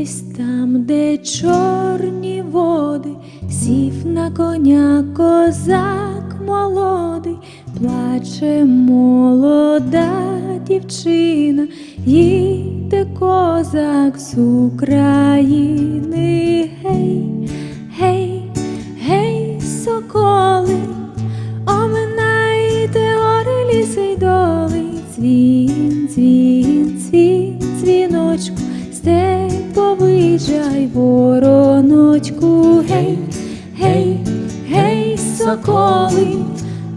десь там, де чорні води, сів на коня козак молодий, плаче молода дівчина, їде козак з України. Гей, гей, гей, соколи, оминайте гори ліси й доли, дзвін, дзвін, дзвін, дзвіночку, степовий жай, вороночку, гей, гей, гей, соколи,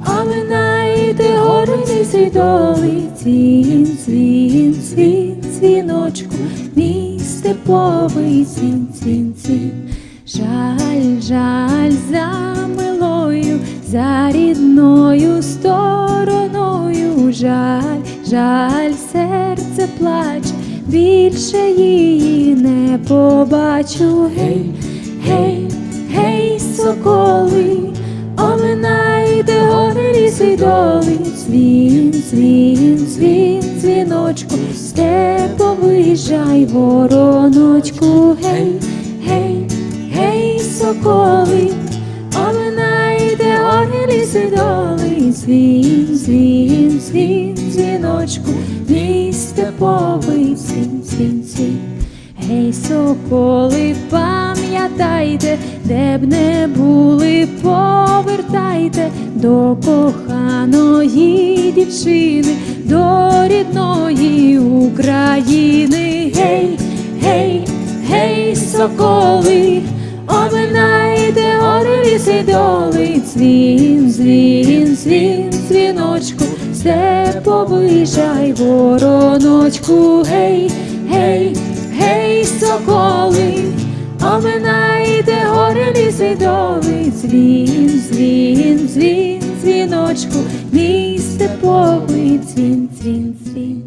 оминайте гори ліси й доли, дзвін, дзвін, дзвін, дзвіночку, мій степовий дзвін, дзвін, дзвін. Жаль, жаль за милою, за рідною стороною, жаль, жаль, більше її не побачу. Гей, гей, гей, соколи, оминайте гори ліси й доли, дзвін, дзвін, дзвін, дзвіночку, степовий жай, вороночку, гей, гей, гей, соколи, оминайте гори ліси й доли, дзвін, дзвін, дзвіночку, мій степовий дзвін, дзвін, дзвін. Гей, соколи, пам'ятайте, де б не були, повертайте до коханої дівчини, до рідної України. Гей, гей, гей, соколи, оминайте й доли, дзвін, дзвін, дзвін, дзвіночку, степовий жай, вороночку, гей, гей, гей, соколи, оминайте гори ліси доли, дзвін, дзвін, дзвін, дзвіночку, мій степовий дзвін, дзвін, дзвін.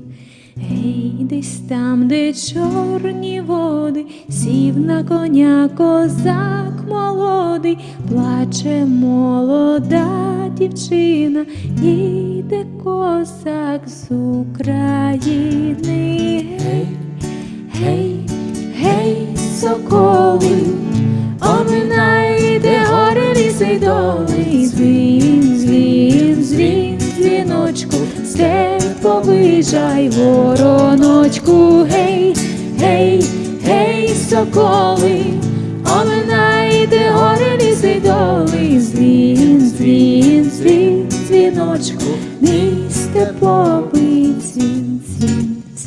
Гей, десь там, де чорні води, сів на коня козак молодий, плаче молода дівчина, їде козак з України. Гей, гей, гей, соколи, оминайте гори ліси й доли, дзвін, дзвін, дзвін, дзвіночку, степовий жай, вороночку, гей, гей, гей, соколи, оминайте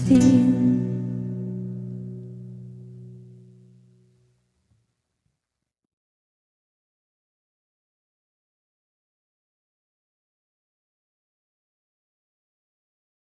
听。